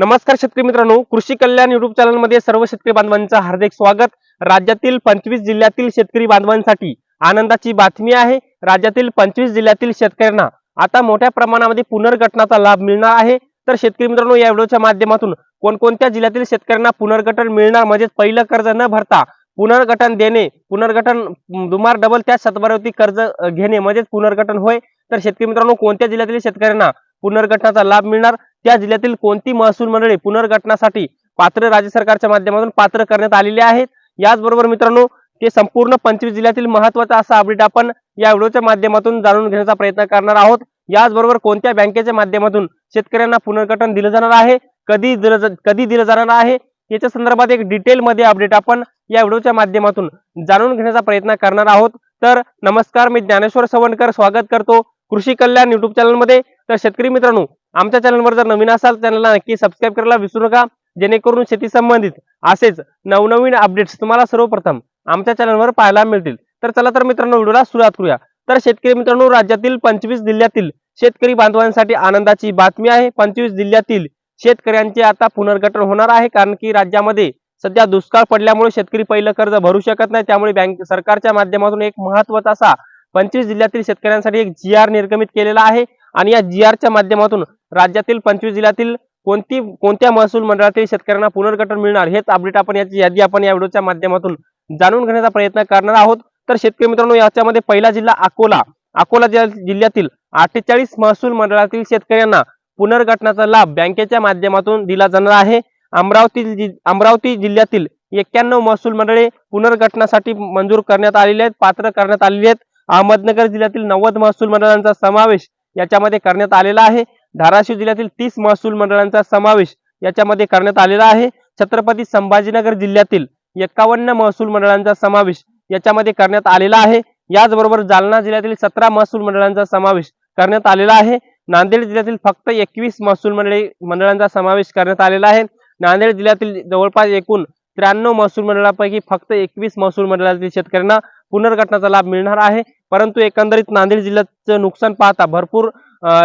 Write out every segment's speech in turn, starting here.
नमस्कार शेतकरी मित्रांनो कृषी कल्याण युट्यूब चॅनलमध्ये सर्व शेतकरी बांधवांचं हार्दिक स्वागत. राज्यातील पंचवीस जिल्ह्यातील शेतकरी बांधवांसाठी आनंदाची बातमी आहे. राज्यातील पंचवीस जिल्ह्यातील शेतकऱ्यांना आता मोठ्या प्रमाणामध्ये पुनर्गठनाचा लाभ मिळणार आहे. तर शेतकरी मित्रांनो या व्हिडिओच्या माध्यमातून कोणकोणत्या जिल्ह्यातील शेतकऱ्यांना पुनर्गठन मिळणार? म्हणजेच पहिलं कर्ज न भरता पुनर्गठन देणे पुनर्गठन दुमार डबल त्या शतभरावरती कर्ज घेणे म्हणजेच पुनर्गठन होय. तर शेतकरी मित्रांनो कोणत्या जिल्ह्यातील शेतकऱ्यांना पुनर्गठनाचा लाभ मिळणार? त्या जिल्ह्यातील कोणती महसूल मंडळी पुनर्गठनासाठी पात्र राज्य सरकारच्या माध्यमातून पात्र करण्यात आलेली आहेत? याचबरोबर मित्रांनो ते संपूर्ण पंचवीस जिल्ह्यातील महत्त्वाचा असा अपडेट आपण या व्हिडिओच्या माध्यमातून जाणून घेण्याचा प्रयत्न करणार आहोत. याचबरोबर कोणत्या बँकेच्या माध्यमातून शेतकऱ्यांना पुनर्गठन दिलं जाणार आहे? कधी दिलं कधी दिलं जाणार आहे? याच्या संदर्भात एक डिटेल मध्ये अपडेट आपण या व्हिडिओच्या माध्यमातून जाणून घेण्याचा प्रयत्न करणार आहोत. तर नमस्कार मी ज्ञानेश्वर सवणकर स्वागत करतो कृषी कल्याण युट्यूब चॅनलमध्ये तर शेतकरी मित्रांनो आमच्या चॅनलवर जर नवीन असाल चॅनलला नक्की सबस्क्राईब करायला विसरू नका. जेणेकरून शेती संबंधित असेच नवनवीन अपडेट्स तुम्हाला सर्वप्रथम आमच्या चॅनलवर पाहायला मिळतील. तर चला तर मित्रांनो व्हिडिओला सुरुवात करूया. तर शेतकरी मित्रांनो राज्यातील पंचवीस जिल्ह्यातील शेतकरी बांधवांसाठी आनंदाची बातमी आहे. पंचवीस जिल्ह्यातील शेतकऱ्यांचे आता पुनर्गठन होणार आहे कारण की राज्यामध्ये सध्या दुष्काळ पडल्यामुळे शेतकरी पहिलं कर्ज भरू शकत नाही. त्यामुळे बँक सरकारच्या माध्यमातून एक महत्त्वाचा असा पंचवीस जिल्ह्यातील शेतकऱ्यांसाठी एक जी आर निर्गमित केलेला आहे. आणि या जी च्या माध्यमातून राज्यातील पंचवीस जिल्ह्यातील कोणती कोणत्या महसूल मंडळातील शेतकऱ्यांना पुनर्गठन मिळणार हेच अपडेट आपण याची यादी आपण या व्हिडिओच्या माध्यमातून जाणून घेण्याचा प्रयत्न करणार आहोत. तर शेतकरी मित्रांनो याच्यामध्ये पहिला जिल्हा अकोला. अकोला जिल्हा- जिल्ह्यातील अठ्ठेचाळीस महसूल मंडळातील शेतकऱ्यांना पुनर्गठनाचा लाभ बँकेच्या माध्यमातून दिला जाणार आहे. अमरावती अमरावती जिल्ह्यातील एक्क्याण्णव महसूल मंडळे पुनर्गठनासाठी मंजूर करण्यात आलेले आहेत पात्र करण्यात आलेले आहेत. अहमदनगर जिल्ह्यातील नव्वद महसूल मंडळांचा समावेश याच्यामध्ये करण्यात आलेला आहे. धाराशिव जिल्ह्यातील तीस महसूल मंडळांचा समावेश याच्यामध्ये करण्यात आलेला आहे. छत्रपती संभाजीनगर जिल्ह्यातील एकावन्न महसूल मंडळांचा समावेश याच्यामध्ये करण्यात आलेला आहे. याचबरोबर जालना जिल्ह्यातील सतरा महसूल मंडळांचा समावेश करण्यात आलेला आहे. नांदेड जिल्ह्यातील फक्त एकवीस महसूल मंडळी मंडळांचा समावेश करण्यात आलेला आहे. नांदेड जिल्ह्यातील जवळपास एकूण त्र्याण्णव महसूल मंडळापैकी फक्त एकवीस महसूल मंडळातील शेतकऱ्यांना पुनर्गठनाचा लाभ मिळणार आहे. परंतु एकंदरीत नांदेड जिल्ह्याचं नुकसान पाहता भरपूर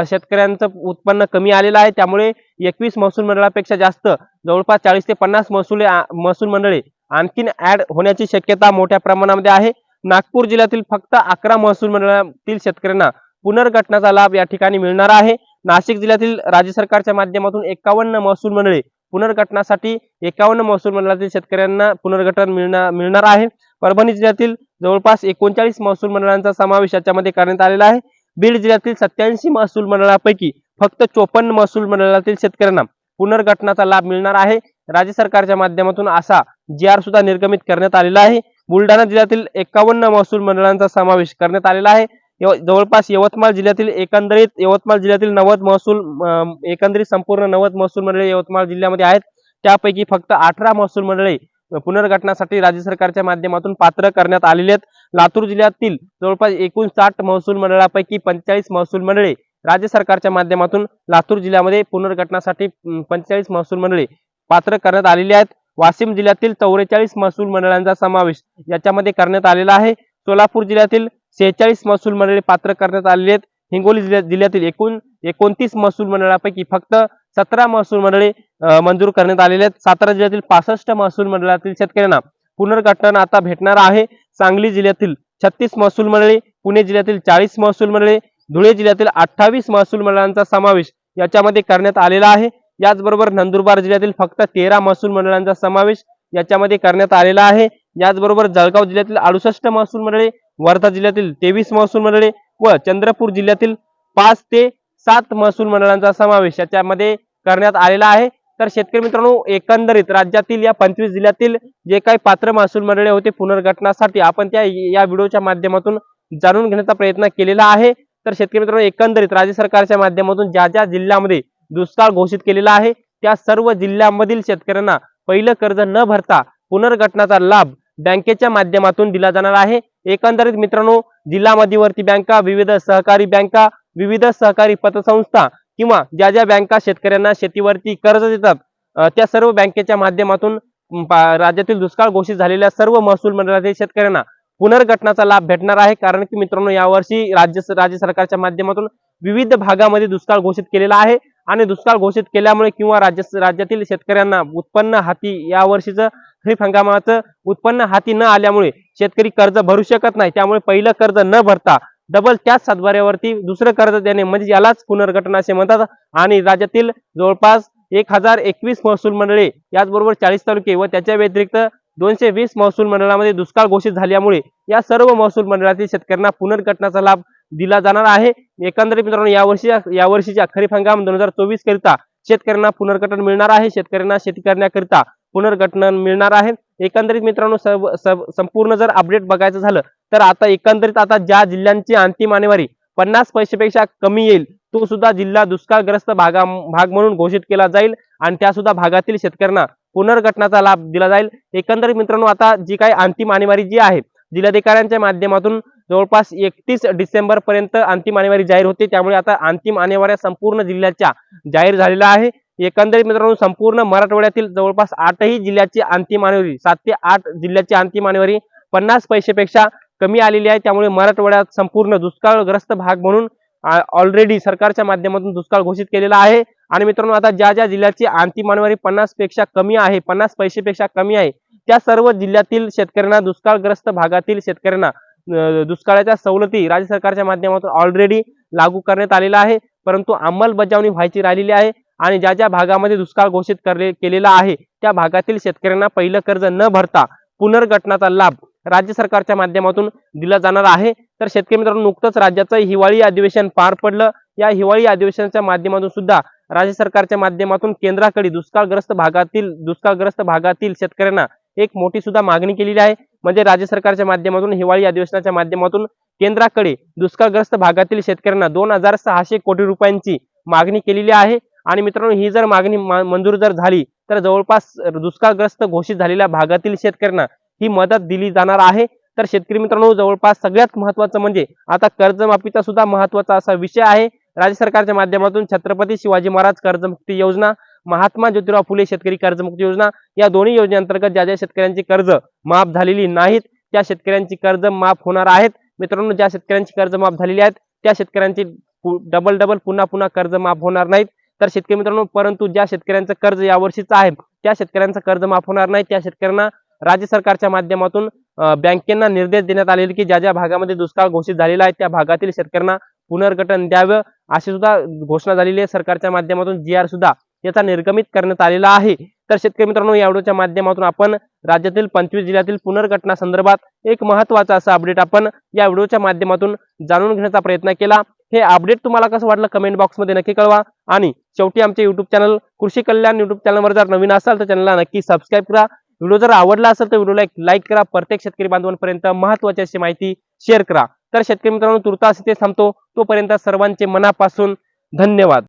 शेतकऱ्यांचं उत्पन्न कमी आलेलं आहे. त्यामुळे एकवीस महसूल मंडळापेक्षा जास्त जवळपास चाळीस ते पन्नास महसूल महसूल मंडळे आणखीन ऍड होण्याची शक्यता मोठ्या प्रमाणामध्ये आहे. नागपूर जिल्ह्यातील फक्त अकरा महसूल मंडळातील शेतकऱ्यांना पुनर्गठनाचा लाभ या ठिकाणी मिळणार आहे. नाशिक जिल्ह्यातील राज्य सरकारच्या माध्यमातून एकावन्न महसूल मंडळे पुनर्गठनासाठी एकावन्न महसूल मंडळातील शेतकऱ्यांना पुनर्गठन मिळणार मिळणार आहे. परभणी जिल्ह्यातील जवळपास एकोणचाळीस महसूल मंडळांचा समावेश याच्यामध्ये करण्यात आलेला आहे. बीड जिल्ह्यातील सत्याऐंशी महसूल मंडळापैकी फक्त चोपन्न महसूल मंडळातील शेतकऱ्यांना पुनर्गठनाचा लाभ मिळणार आहे. राज्य सरकारच्या माध्यमातून असा जी आर सुद्धा निर्गमित करण्यात आलेला आहे. बुलढाणा जिल्ह्यातील एकावन्न महसूल मंडळांचा समावेश करण्यात आलेला आहे. यव- जवळपास यवतमाळ जिल्ह्यातील एकंदरीत यवतमाळ जिल्ह्यातील नव्वद महसूल एकंदरीत संपूर्ण नव्वद महसूल मंडळे यवतमाळ जिल्ह्यामध्ये आहेत. त्यापैकी फक्त अठरा महसूल मंडळे पुनर्गठनासाठी राज्य सरकारच्या माध्यमातून पात्र करण्यात आलेले आहेत. लातूर जिल्ह्यातील जवळपास एकूण साठ महसूल मंडळापैकी पंचेचाळीस महसूल मंडळे राज्य सरकारच्या माध्यमातून लातूर जिल्ह्यामध्ये पुनर्गठनासाठी पंचेचाळीस महसूल मंडळे पात्र करण्यात आलेली आहेत. वाशिम जिल्ह्यातील चौवेचाळीस महसूल मंडळांचा समावेश याच्यामध्ये करण्यात आलेला आहे. सोलापूर जिल्ह्यातील सेहेचाळीस महसूल मंडळे पात्र करण्यात आलेली आहेत. हिंगोली जिल्ह्यातील एकूण एकोणतीस महसूल मंडळापैकी फक्त सतरा महसूल मंडळे मंजूर करण्यात आलेले आहेत. सातारा जिल्ह्यातील पासष्ट महसूल मंडळातील शेतकऱ्यांना पुनर्गठन आता भेटणार आहे. सांगली जिल्ह्यातील छत्तीस महसूल मंडळे पुणे जिल्ह्यातील चाळीस महसूल मंडळे धुळे जिल्ह्यातील अठ्ठावीस महसूल मंडळांचा समावेश याच्यामध्ये करण्यात आलेला आहे. याचबरोबर नंदुरबार जिल्ह्यातील फक्त तेरा महसूल मंडळांचा समावेश याच्यामध्ये करण्यात आलेला आहे. याचबरोबर जळगाव जिल्ह्यातील अडुसष्ट महसूल मंडळे वर्धा जिल्ह्यातील तेवीस महसूल मंडळे व चंद्रपूर जिल्ह्यातील पाच ते सात महसूल मंडळांचा समावेश याच्यामध्ये करण्यात आलेला आहे. तर शेतकरी मित्रांनो एकंदरीत राज्यातील या पंचवीस जिल्ह्यातील जे काही पात्र महसूल मंडळे होते पुनर्गठनासाठी आपण त्या या व्हिडिओच्या माध्यमातून जाणून घेण्याचा प्रयत्न केलेला आहे. तर शेतकरी मित्रांनो एकंदरीत राज्य सरकारच्या माध्यमातून ज्या ज्या जिल्ह्यामध्ये दुष्काळ घोषित केलेला आहे त्या सर्व जिल्ह्यांमधील शेतकऱ्यांना पहिलं कर्ज न भरता पुनर्गठनाचा लाभ बँकेच्या माध्यमातून दिला जाणार आहे. एकंदरीत मित्रांनो जिल्हा मध्यवर्ती बँका विविध सहकारी बँका विविध सहकारी पतसंस्था किंवा ज्या ज्या बँका शेतकऱ्यांना शेतीवरती कर्ज देतात त्या सर्व बँकेच्या माध्यमातून राज्यातील दुष्काळ घोषित झालेल्या सर्व महसूल मंडळातील शेतकऱ्यांना पुनर्गठनाचा लाभ भेटणार आहे. कारण की मित्रांनो यावर्षी राज्य राज्य सरकारच्या माध्यमातून विविध भागामध्ये दुष्काळ घोषित केलेला आहे आणि दुष्काळ घोषित केल्यामुळे किंवा राज्य राज्यातील शेतकऱ्यांना उत्पन्न हाती यावर्षीचं खरीप हंगामाचं उत्पन्न हाती न आल्यामुळे शेतकरी कर्ज भरू शकत नाही. त्यामुळे पहिलं कर्ज न भरता डबल त्याच सातबाऱ्यावरती दुसरं कर्ज देणे म्हणजे यालाच पुनर्गठन असे म्हणतात. आणि राज्यातील जवळपास एक हजार एकवीस महसूल मंडळे याचबरोबर चाळीस तालुके व त्याच्या व्यतिरिक्त दोनशे वीस महसूल मंडळामध्ये दुष्काळ घोषित झाल्यामुळे या सर्व महसूल मंडळातील शेतकऱ्यांना पुनर्गठनाचा लाभ दिला जाणार आहे. एकंदरीत मित्रांनो यावर्षी यावर्षीच्या खरीप हंगाम दोन हजार चोवीस करिता शेतकऱ्यांना पुनर्गठन मिळणार आहे. शेतकऱ्यांना शेती करण्याकरिता पुनर्गठन मिळणार आहे. एकंदरीत मित्रांनो सर्व सर्व- संपूर्ण जर अपडेट बघायचं झालं तर आता एकंदरीत आता ज्या जिल्ह्यांची अंतिम आणेवारी पन्नास पैशापेक्षा कमी येईल तो सुद्धा जिल्हा दुष्काळग्रस्त भागा भाग म्हणून घोषित केला जाईल आणि त्या सुद्धा भागातील शेतकऱ्यांना पुनर्गठनाचा लाभ दिला जाईल. एकंदरीत मित्रांनो आता जी काही अंतिम आणेवारी जी आहे जिल्हाधिकाऱ्यांच्या माध्यमातून जवळपास एकतीस डिसेंबर पर्यंत अंतिम आणेवारी जाहीर होते. त्यामुळे आता अंतिम आणेवाऱ्या संपूर्ण जिल्ह्याच्या जाहीर झालेल्या आहे. एकंदरीत मित्रांनो संपूर्ण मराठवाड्यातील जवळपास आठही जिल्ह्याची अंतिम आणेवारी सात ते आठ जिल्ह्याची अंतिम आणेवारी पन्नास पैशापेक्षा कमी आलेली आहे. त्यामुळे मराठवाड्यात संपूर्ण दुष्काळग्रस्त भाग म्हणून ऑलरेडी सरकारच्या माध्यमातून दुष्काळ घोषित केलेला आहे. आणि मित्रांनो आता ज्या ज्या जिल्ह्याची अंतिम आणेवारी पन्नासपेक्षा कमी आहे पन्नास पैशापेक्षा कमी आहे त्या सर्व जिल्ह्यातील शेतकऱ्यांना दुष्काळग्रस्त भागातील शेतकऱ्यांना दुष्काळाच्या सवलती राज्य सरकारच्या माध्यमातून ऑलरेडी लागू करण्यात आलेला आहे. परंतु अंमलबजावणी व्हायची राहिलेली आहे. आणि ज्या ज्या भागामध्ये दुष्काळ घोषित करले केलेला आहे त्या भागातील शेतकऱ्यांना पहिलं कर्ज न भरता पुनर्गठनाचा लाभ राज्य सरकारच्या माध्यमातून दिला जाणार आहे. तर शेतकरी मित्रांनो नुकतंच राज्याचं हिवाळी अधिवेशन पार पडलं. या हिवाळी अधिवेशनाच्या माध्यमातून सुद्धा राज्य सरकारच्या माध्यमातून केंद्राकडे दुष्काळग्रस्त भागातील दुष्काळग्रस्त भागातील शेतकऱ्यांना एक मोठी सुद्धा मागणी केलेली आहे. म्हणजे राज्य सरकारच्या माध्यमातून हिवाळी अधिवेशनाच्या माध्यमातून केंद्राकडे दुष्काळग्रस्त भागातील शेतकऱ्यांना दोन हजार सहाशे कोटी रुपयांची मागणी केलेली आहे. आणि मित्रांनो ही जर मागणी मंजूर जर झाली तर जवळपास दुष्काळग्रस्त घोषित झालेल्या भागातील शेतकऱ्यांना ही मदत दिली जाणार आहे. तर शेतकरी मित्रांनो जवळपास सगळ्यात महत्वाचं म्हणजे आता कर्जमाफीचा सुद्धा महत्त्वाचा असा विषय आहे. राज्य सरकारच्या माध्यमातून छत्रपती शिवाजी महाराज कर्जमुक्ती योजना महात्मा ज्योतिराव फुले शेतकरी कर्जमुक्ती योजना या दोन्ही योजनेअंतर्गत ज्या ज्या शेतकऱ्यांची कर्ज माफ झालेली नाहीत त्या शेतकऱ्यांची कर्ज माफ होणार आहेत. मित्रांनो ज्या शेतकऱ्यांची कर्ज माफ झालेली आहेत त्या शेतकऱ्यांची डबल डबल पुन्हा पुन्हा कर्ज माफ होणार नाहीत. तर शेतकरी मित्रांनो परंतु ज्या शेतकऱ्यांचं कर्ज यावर्षीच आहे त्या शेतकऱ्यांचं कर्ज माफ होणार नाही. त्या शेतकऱ्यांना राज्य सरकारच्या माध्यमातून बँकेंना निर्देश देण्यात आलेले की ज्या ज्या भागामध्ये दुष्काळ घोषित झालेला आहे त्या भागातील शेतकऱ्यांना पुनर्गठन द्यावं अशी सुद्धा घोषणा झालेली आहे. सरकारच्या माध्यमातून जी आर सुद्धा याचा निर्गमित करण्यात आलेला आहे. तर शेतकरी मित्रांनो या व्हिडिओच्या माध्यमातून आपण राज्यातील पंचवीस जिल्ह्यातील पुनर्गठना संदर्भात एक महत्त्वाचा असा अपडेट आपण या व्हिडिओच्या माध्यमातून जाणून घेण्याचा प्रयत्न केला. हे अपडेट तुम्हाला कसं वाटलं कमेंट बॉक्समध्ये नक्की कळवा. आणि शेवटी आमचे युट्यूब चॅनल कृषी कल्याण युट्यूब चॅनलवर जर नवीन असाल तर चॅनलला नक्की सबस्क्राईब करा. व्हिडिओ जर आवडला असेल तर व्हिडिओला एक लाईक करा. प्रत्येक शेतकरी बांधवांपर्यंत महत्वाची अशी माहिती शेअर करा. तर शेतकरी मित्रांनो तुर्तास इथे थांबतो. तोपर्यंत सर्वांचे मनापासून धन्यवाद.